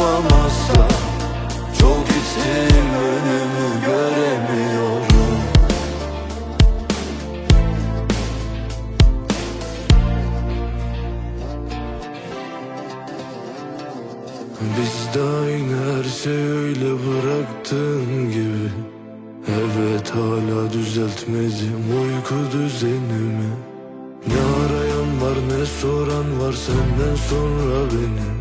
Asla Çok içtim önümü göremiyorum. Biz de aynı her şey öyle bıraktığın gibi. Evet hala düzeltmedim uyku düzenimi. Ne arayan var ne soran var senden sonra beni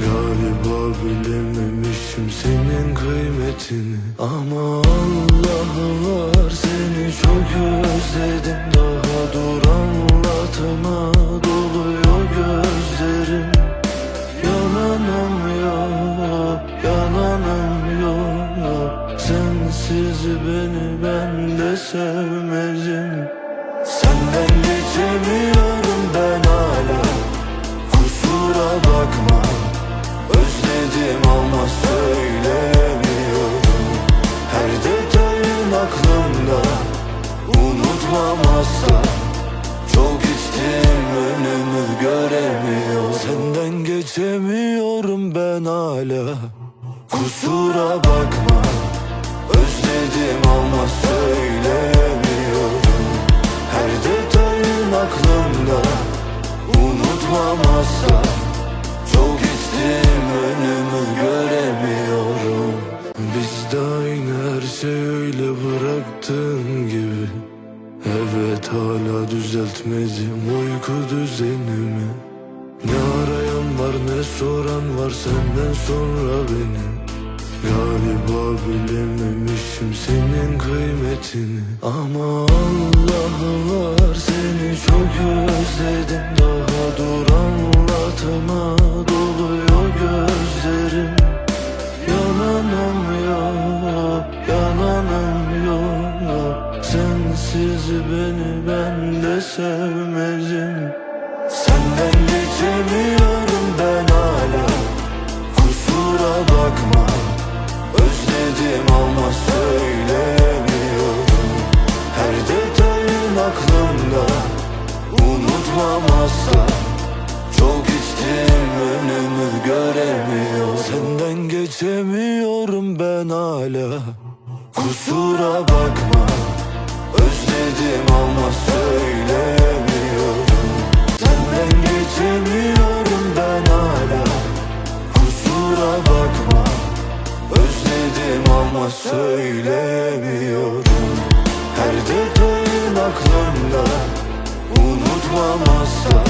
Galiba bilememişim senin kıymetini. Ama Allah var seni çok özledim. Daha dur anlatıma doluyor gözlerim. Yalanım yok, yalanım yok. Sensiz beni ben de sevmedim Asla Çok içtim önümü göremiyorum. Senden geçemiyorum ben hala. Kusura bakma Özledim ama söyleyemiyorum Her detayın aklımda Unutmam asla Çok içtim önümü göremiyorum. Biz de aynı her şey öyle hala düzeltmedim uyku düzenimi Ne arayan var ne soran var senden sonra beni. Galiba bilememişim senin kıymetini. Ama Allah var seni çok özledim. Daha dur anlatıma doluyor gözlerim. Yalanım yok, yalanım yok. Sensiz beni sevmedim. Senden geçemiyorum ben hala. Kusura bakma. Özledim ama söyleyemiyorum Her detayın aklımda. Unutmam asla. Çok içtim önümü göremiyorum. Senden geçemiyorum ben hala. Kusura bakma. Özledim ama söyleyemiyorum Söyleyemiyorum Her detayın aklımda Unutmam asla